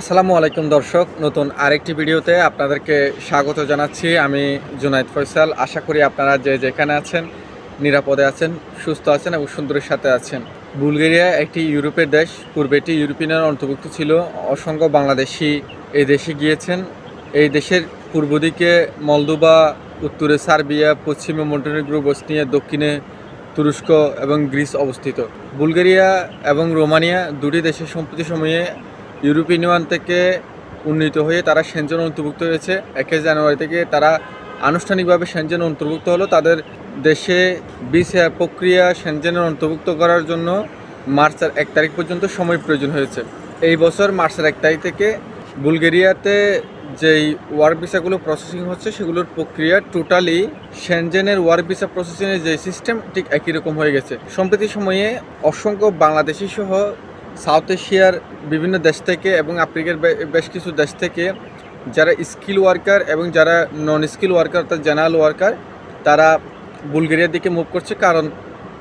আসসালামু আলাইকুম দর্শক, নতুন আরেকটি ভিডিওতে আপনাদেরকে স্বাগত জানাচ্ছি। আমি জুনাইদ ফয়সাল। আশা করি আপনারা যে যেখানে আছেন, নিরাপদে আছেন, সুস্থ আছেন এবং সুন্দরের সাথে আছেন। বুলগেরিয়া একটি ইউরোপের দেশ, পূর্বে এটি ইউরোপিয়ানের অন্তর্ভুক্ত ছিল। অসংখ্য বাংলাদেশি এই দেশে গিয়েছেন। এই দেশের পূর্ব দিকে মলদোবা উত্তরে সার্বিয়া, পশ্চিমে মন্টেনেগ্রো, বসনিয়া, দক্ষিণে তুরস্ক এবং গ্রিস অবস্থিত। বুলগেরিয়া এবং রোমানিয়া দুটি দেশের সম্প্রতি সময়ে ইউরোপিয়ান ইউনিয়ন থেকে উন্নীত হয়ে তারা সেনজেন অন্তর্ভুক্ত হয়েছে। একে জানুয়ারি থেকে তারা আনুষ্ঠানিকভাবে সেনজেন অন্তর্ভুক্ত হলো। তাদের দেশে ভিসা প্রক্রিয়া সেনজেনের অন্তর্ভুক্ত করার জন্য মার্চের এক তারিখ পর্যন্ত সময় প্রয়োজন হয়েছে। এই বছর মার্চের এক তারিখ থেকে বুলগেরিয়াতে যেই ওয়ার্ক ভিসাগুলো প্রসেসিং হচ্ছে, সেগুলোর প্রক্রিয়া টোটালি সেনজেনের ওয়ার্ক ভিসা প্রসেসিংয়ের যে সিস্টেম ঠিক একই রকম হয়ে গেছে। সম্প্রতি সময়ে অসংখ্য বাংলাদেশি সহ সাউথ এশিয়ার বিভিন্ন দেশ থেকে এবং আফ্রিকার বেশ কিছু দেশ থেকে যারা স্কিল ওয়ার্কার এবং যারা নন স্কিল ওয়ার্কার অর্থাৎ জেনারেল ওয়ার্কার তারা বুলগেরিয়ার দিকে মুভ করছে কারণ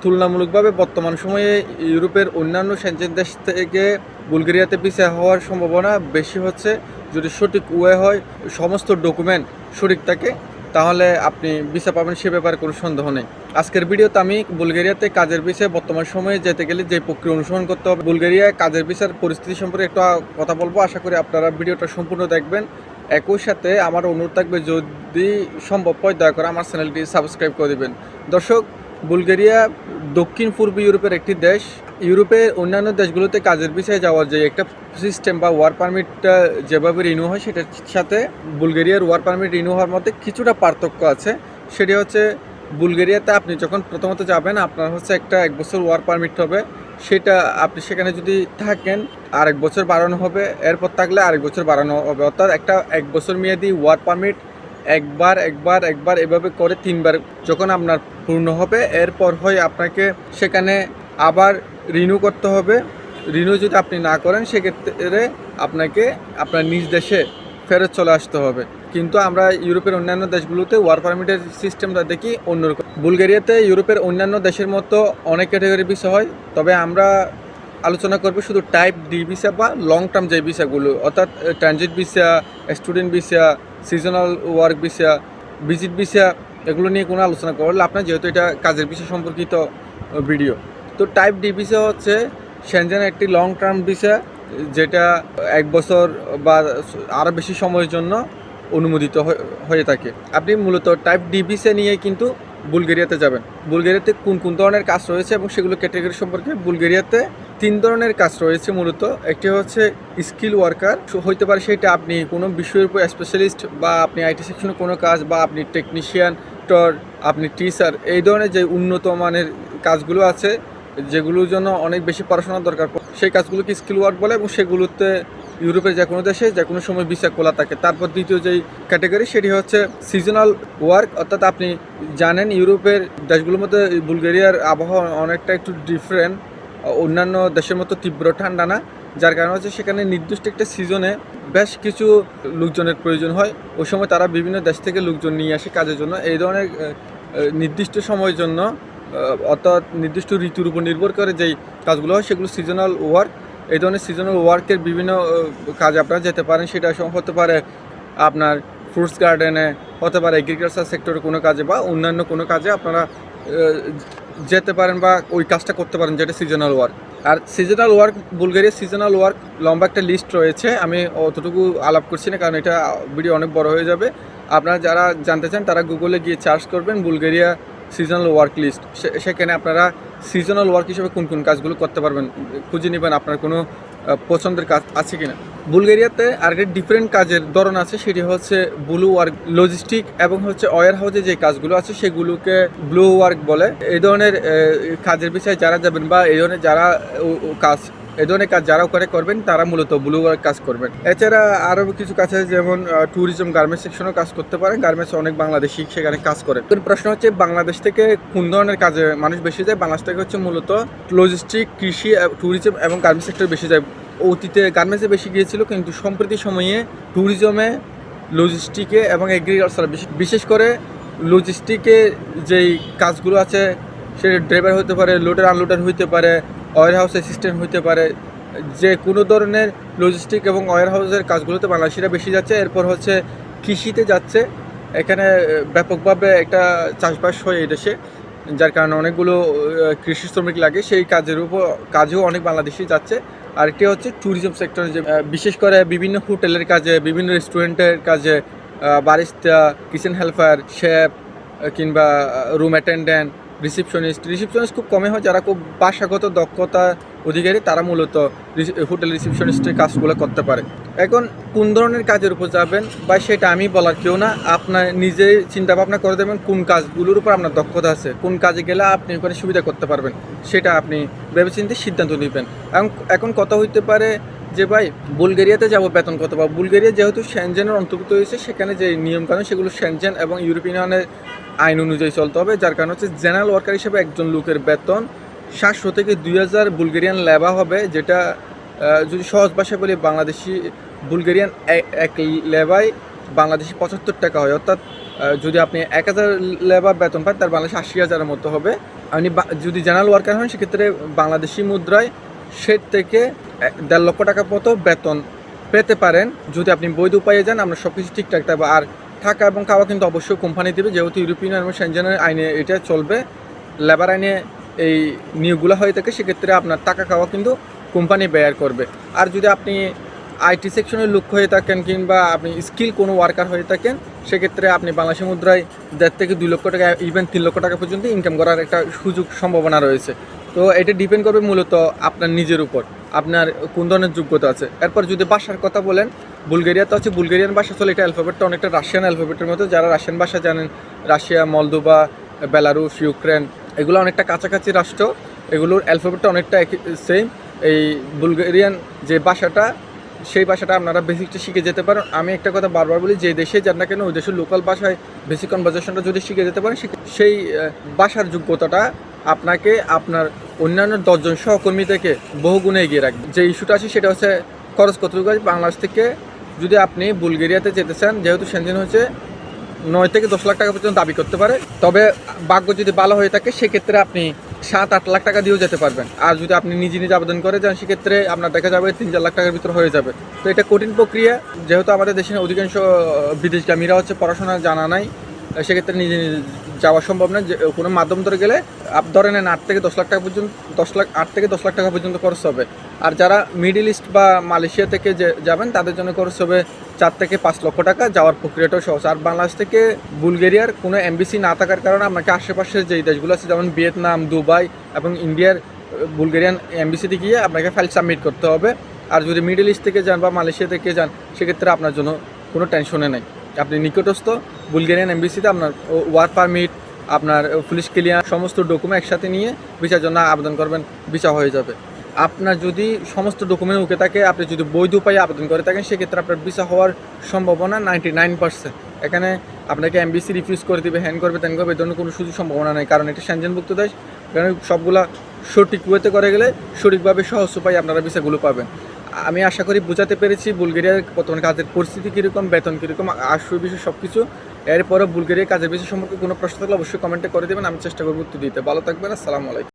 তুলনামূলকভাবে বর্তমান সময়ে ইউরোপের অন্যান্য সেনজেন দেশ থেকে বুলগেরিয়াতে পিছিয়ে হওয়ার সম্ভাবনা বেশি হচ্ছে। যদি সঠিক ওয়ে হয়, সমস্ত ডকুমেন্ট সঠিক থাকে। তাহলে আপনি ভিসা পাবেন, সে ব্যাপারে কোনো সন্দেহ নেই। আজকের ভিডিওতে আমি বুলগেরিয়াতে কাজের বিষয়ে বর্তমান সময়ে যেতে গেলে যে প্রক্রিয়া অনুসরণ করতে হবে, বুলগেরিয়ায় কাজের ভিসার পরিস্থিতি সম্পর্কে একটু কথা বলব। আশা করি আপনারা ভিডিওটা সম্পূর্ণ দেখবেন। একই সাথে আমার অনুরোধ থাকবে, যদি সম্ভব হয় দয়া করে আমার চ্যানেলটি সাবস্ক্রাইব করে দেবেন। দর্শক, বুলগেরিয়া দক্ষিণ পূর্ব ইউরোপের একটি দেশ। ইউরোপের অন্যান্য দেশগুলোতে কাজের বিষয়ে যাওয়ার যে একটা সিস্টেম বা ওয়ার পারমিটটা যেভাবে রিনিউ হয়, সেটার সাথে বুলগেরিয়ার ওয়ার পারমিট রিনিউ হওয়ার মধ্যে কিছুটা পার্থক্য আছে। সেটি হচ্ছে, বুলগেরিয়াতে আপনি যখন প্রথমত যাবেন, আপনার হচ্ছে একটা এক বছর ওয়ার পারমিট হবে। সেটা আপনি সেখানে যদি থাকেন, আরেক বছর বাড়ানো হবে। এরপর থাকলে আরেক বছর বাড়ানো হবে। অর্থাৎ একটা এক বছর মেয়াদি ওয়ার পারমিট একবার একবার একবার এভাবে করে তিনবার যখন আপনার পূর্ণ হবে, এরপর হয় আপনাকে সেখানে আবার রিনিউ করতে হবে। রিনিউ যদি আপনি না করেন, সেক্ষেত্রে আপনাকে আপনার নিজ দেশে ফেরত চলে আসতে হবে। কিন্তু আমরা ইউরোপের অন্যান্য দেশগুলোতে ওয়ার পারমিটের সিস্টেমটা দেখি অন্যরকম। বুলগেরিয়াতে ইউরোপের অন্যান্য দেশের মতো অনেক ক্যাটাগরি ভিসা হয়, তবে আমরা আলোচনা করব শুধু টাইপ ডি ভিসা বা লং টার্ম যে ভিসাগুলো অর্থাৎ transit visa student visa seasonal work visa visit visa এগুলো নিয়ে কোনো আলোচনা করলে আপনার যেহেতু এটা কাজের ভিসা সম্পর্কিত ভিডিও তো টাইপ ডি ভিসা হচ্ছে সেনজেন একটি লং টার্ম ভিসা যেটা এক বছর বা আরও বেশি সময়ের জন্য অনুমোদিত হয়ে- থাকে। আপনি মূলত টাইপ ডি ভিসা নিয়ে কিন্তু বুলগেরিয়াতে যাবেন। বুলগেরিয়াতে কোন কোন ধরনের কাজ রয়েছে এবং সেগুলো ক্যাটাগরি সম্পর্কে বুলগেরিয়াতে তিন ধরনের কাজ রয়েছে মূলত। একটি হচ্ছে স্কিল ওয়ার্কার হইতে পারে সেটা আপনি কোনো বিষয়ের উপর স্পেশালিস্ট বা আপনি আইটি সেকশনে কোনো কাজ বা আপনি টেকনিশিয়ান টর আপনি টিচার এই ধরনের যে উন্নত মানের কাজগুলো আছে যেগুলোর জন্য অনেক বেশি পড়াশোনার দরকার সেই কাজগুলোকে স্কিল ওয়ার্ক বলে এবং সেগুলোতে ইউরোপের যে কোনো দেশে যে কোনো সময় ভিসা খোলা থাকে। তারপর দ্বিতীয় যেই ক্যাটাগরি সেটি হচ্ছে সিজনাল ওয়ার্ক অর্থাৎ আপনি জানেন ইউরোপের দেশগুলোর মধ্যে বুলগেরিয়ার আবহাওয়া অনেকটা একটু ডিফারেন্ট অন্যান্য দেশের মতো তীব্র ঠান্ডা না, যার কারণে হচ্ছে সেখানে নির্দিষ্ট একটা সিজনে বেশ কিছু লোকজনের প্রয়োজন হয়। ওই সময় তারা বিভিন্ন দেশ থেকে লোকজন নিয়ে আসে কাজের জন্য। এই ধরনের নির্দিষ্ট সময়ের জন্য অর্থাৎ নির্দিষ্ট ঋতুর উপর নির্ভর করে যেই কাজগুলো হয় সেগুলো সিজনাল ওয়ার্ক এই ধরনের সিজনাল ওয়ার্কের বিভিন্ন কাজে আপনারা যেতে পারেন। সেটা সম- হতে পারে আপনার ফ্রুটস গার্ডেনে হতে পারে এগ্রিকালচার সেক্টরে কোনো কাজে বা অন্যান্য কোনো কাজে আপনারা যেতে পারেন বা ওই কাজটা করতে পারেন যেটা সিজনাল ওয়ার্ক আর seasonal work Bulgaria seasonal work লম্বা একটা লিস্ট রয়েছে। আমি অতটুকু আলাপ করছি না, কারণ এটা ভিডিও অনেক বড় হয়ে যাবে। আপনারা যারা জানতে চান, তারা গুগলে গিয়ে সার্চ করবেন বুলগেরিয়া সিজনাল ওয়ার্ক লিস্ট সেখানে আপনারা সিজনাল ওয়ার্ক হিসেবে কোন কোন কাজগুলো করতে পারবেন? খুঁজে নেবেন আপনার কোনো পছন্দের কাজ আছে কিনা। বুলগেরিয়াতে আরেকটি ডিফারেন্ট কাজের ধরন আছে, সেটি হচ্ছে ব্লু ওয়ার্ক লজিস্টিক এবং হচ্ছে ওয়ার হাউসে যে কাজগুলো আছে, সেগুলোকে ব্লু ওয়ার্ক বলে। এই ধরনের কাজের বিষয়ে যারা যাবেন বা এই ধরনের যারা কাজ এই ধরনের কাজ যারা ওখানে করবেন, তারা মূলত ব্লু ওয়ার্ক কাজ করবেন। এছাড়া আরও কিছু কাজ আছে, যেমন ট্যুরিজম গার্মেন্টস সেকশনও কাজ করতে পারেন। গার্মেন্টস অনেক বাংলাদেশি সেখানে কাজ করে। প্রশ্ন হচ্ছে, বাংলাদেশ থেকে কোন ধরনের কাজে মানুষ বেশি যায়? বাংলাদেশ থেকে হচ্ছে মূলত লজিস্টিক কৃষি ট্যুরিজম এবং গার্মেন্টস সেক্টর বেশি যায়। অতীতে গার্মেন্টসে বেশি গিয়েছিল, কিন্তু সম্প্রতি সময়ে ট্যুরিজমে লজিস্টিকে এবং এগ্রিকালচার বিশেষ করে লজিস্টিকে যেই কাজগুলো আছে, সে ড্রাইভার হতে পারে লোডার আনলোডার হইতে পারে ওয়ার হাউস অ্যাসিস্ট্যান্ট হইতে পারে, যে কোনো ধরনের লজিস্টিক এবং ওয়ার হাউসের কাজগুলোতে বাংলাদেশিরা বেশি যাচ্ছে। এরপর হচ্ছে কৃষিতে যাচ্ছে। এখানে ব্যাপকভাবে একটা চাষবাস হয় এই দেশে, যার কারণে অনেকগুলো কৃষি শ্রমিক লাগে। সেই কাজের উপর, কাজেও অনেক বাংলাদেশি যাচ্ছে। আরেকটি হচ্ছে ট্যুরিজম সেক্টর যে বিশেষ করে বিভিন্ন হোটেলের কাজে, বিভিন্ন রেস্টুরেন্টের কাজে বারিস্তা কিচেন হেল্পার শেফ কিংবা রুম অ্যাটেন্ডেন্ট রিসিপশনিস্ট রিসিপশনিস্ট খুব কমে হয়, যারা খুব ভাষাগত দক্ষতা অধিকারী, তারা মূলত হোটেল রিসিপশনিস্টের কাজগুলো করতে পারে। এখন কোন ধরনের কাজের উপর যাবেন বা সেটা আমি বলার কেউ না, আপনার নিজে চিন্তা ভাবনা করে দেবেন কোন কাজগুলোর উপর আপনার দক্ষতা আছে, কোন কাজে গেলে আপনি ওখানে সুবিধা করতে পারবেন, সেটা আপনি ভেবেচিন্তে সিদ্ধান্ত নেবেন। এখন এখন কথা হইতে পারে যে ভাই, বুলগেরিয়াতে যাব বেতন কত বা বুলগেরিয়া যেহেতু সেনজেনের অন্তর্ভুক্ত হয়েছে, সেখানে যে নিয়মকানুন, সেগুলো সেনজেন এবং ইউরোপিয়ান ইউনিয়নের আইন অনুযায়ী চলতে হবে, যার কারণ হচ্ছে জেনারেল ওয়ার্কার হিসেবে একজন লোকের বেতন সাতশো থেকে দুই হাজার বুলগেরিয়ান লেবা হবে, যেটা যদি সহজ ভাষায় বলি, বাংলাদেশি বুলগেরিয়ান এক লেবায় বাংলাদেশি পঁচাত্তর টাকা হয়। অর্থাৎ যদি আপনি এক হাজার লেবার বেতন পান, তার বাংলাদেশে আশি হাজারের মতো হবে। আপনি যদি জেনারেল ওয়ার্কার হন, সেক্ষেত্রে বাংলাদেশি মুদ্রায় সেট থেকে দেড় লক্ষ টাকা মতো বেতন পেতে পারেন। যদি আপনি বৈধ উপায়ে যান, আমরা সব কিছু ঠিকঠাক থাকবে। আর থাকা এবং খাওয়া কিন্তু অবশ্যই কোম্পানি দেবে। যেহেতু ইউরোপিয়ান এবং সেনজেনের আইনে এটা চলবে লেবার আইনে এই নিয়োগগুলো হয়ে থাকে, সেক্ষেত্রে আপনার টাকা খাওয়া কিন্তু কোম্পানি ব্যয় করবে। আর যদি আপনি আইটি সেকশনের লোক হয়ে থাকেন কিংবা আপনি স্কিল কোনো ওয়ার্কার হয়ে থাকেন, সেক্ষেত্রে আপনি বাংলাদেশি মুদ্রায় দেড় থেকে দুই লক্ষ টাকা ইভেন তিন লক্ষ টাকা পর্যন্ত ইনকাম করার একটা সুযোগ সম্ভাবনা রয়েছে। তো এটা ডিপেন্ড করবে মূলত আপনার নিজের উপর। আপনার কোন ধরনের যোগ্যতা আছে। এরপর যদি ভাষার কথা বলেন বুলগেরিয়া তো হচ্ছে বুলগেরিয়ান ভাষা চলে, এটা অ্যালফাবেটটা অনেকটা রাশিয়ান অ্যালফাবেটের মতো। যারা রাশিয়ান ভাষা জানেন, রাশিয়া মলদোবা বেলারুশ, ইউক্রেন, এগুলো অনেকটা কাছাকাছি রাষ্ট্র। এগুলোর অ্যালফাবেটটা অনেকটা সেম এই বুলগেরিয়ান যে ভাষাটা, সেই ভাষাটা আপনারা বেসিকটা শিখে যেতে পারেন। আমি একটা কথা বারবার বলি, যে দেশে যান না কেন, ওই দেশের লোকাল ভাষায় বেসিক কনভারজেশনটা যদি শিখে যেতে পারেন, সেই ভাষার যোগ্যতাটা আপনাকে আপনার অন্যান্য দশজন সহকর্মী থেকে বহু গুণে এগিয়ে রাখবে। যে ইস্যুটা আছে সেটা হচ্ছে খরচ কতটুকু বাংলাদেশ থেকে যদি আপনি বুলগেরিয়াতে যেতে চান, যেহেতু সেনজেন হচ্ছে নয় থেকে দশ লাখ টাকা পর্যন্ত দাবি করতে পারে, তবে ভাগ্য যদি ভালো হয়ে থাকে, সেক্ষেত্রে আপনি সাত, আট লাখ টাকা দিয়েও যেতে পারবেন। আর যদি আপনি নিজে নিজে আবেদন করে যান, সেক্ষেত্রে আপনার দেখা যাবে তিন, চার লাখ টাকার ভিতর হয়ে যাবে। তো এটা কঠিন প্রক্রিয়া, যেহেতু আমাদের দেশের অধিকাংশ বিদেশগামীরা হচ্ছে পড়াশোনা জানা নাই। সেক্ষেত্রে নিজে যাওয়া সম্ভব না। যে, কোনো মাধ্যম ধরে গেলে আপ ধরে নেন আট থেকে দশ লাখ টাকা পর্যন্ত, দশ লাখ, আট থেকে দশ লাখ টাকা পর্যন্ত খরচ হবে। আর যারা মিডিল ইস্ট বা মালয়েশিয়া থেকে যে, যাবেন, তাদের জন্য খরচ হবে চার থেকে পাঁচ লক্ষ টাকা। যাওয়ার প্রক্রিয়াটাও সহজ। আর বাংলাদেশ থেকে বুলগেরিয়ার কোনো এমবিসি না থাকার কারণে আপনাকে আশেপাশের যেই দেশগুলো আছে, যেমন ভিয়েতনাম, দুবাই এবং ইন্ডিয়ার, বুলগেরিয়ান এমবিসিতে গিয়ে আপনাকে ফাইল সাবমিট করতে হবে। আর যদি মিডল ইস্ট থেকে যান বা মালয়েশিয়া থেকে যান, সেক্ষেত্রে আপনার জন্য কোনো টেনশনে নেই। আপনি নিকটস্থ, বুলগেরিয়ান এমবিসিতে আপনার ওয়ার পারমিট, আপনার পুলিশ ক্লিয়ার, সমস্ত ডকুমেন্ট একসাথে নিয়ে ভিসার জন্য আবেদন করবেন, ভিসা হয়ে যাবে। আপনার যদি সমস্ত ডকুমেন্ট ওকে থাকে, আপনি যদি বৈধ উপায়ে আবেদন করে থাকেন, সেক্ষেত্রে আপনার ভিসা হওয়ার সম্ভাবনা নাইনটি নাইন পার্সেন্ট। এখানে আপনাকে এমবিসি রিফিউজ করে দিবে হ্যান্ড করবে, ত্যান করবে, এই ধরনের কোনো সুযোগ সম্ভাবনা নেই, কারণ এটা সেনজেনভুক্ত দেশ। কারণ সবগুলা সঠিক ওয়েতে করে গেলে সঠিকভাবে সহজ উপায়ে আপনারা ভিসাগুলো পাবেন। আমি আশা করি বোঝাতে পেরেছি বুলগেরিয়ার বর্তমান কাজের পরিস্থিতি কীরকম, বেতন কীরকম আসল বিষয় সব কিছু এরপরও বুলগেরিয়ার কাজের বিষয় সম্পর্কে কোনো প্রশ্ন থাকলে অবশ্যই কমেন্টে করে দেবেন, আমি চেষ্টা করব উত্তর দিতে। ভালো থাকবেন, আসসালামু আলাইকুম।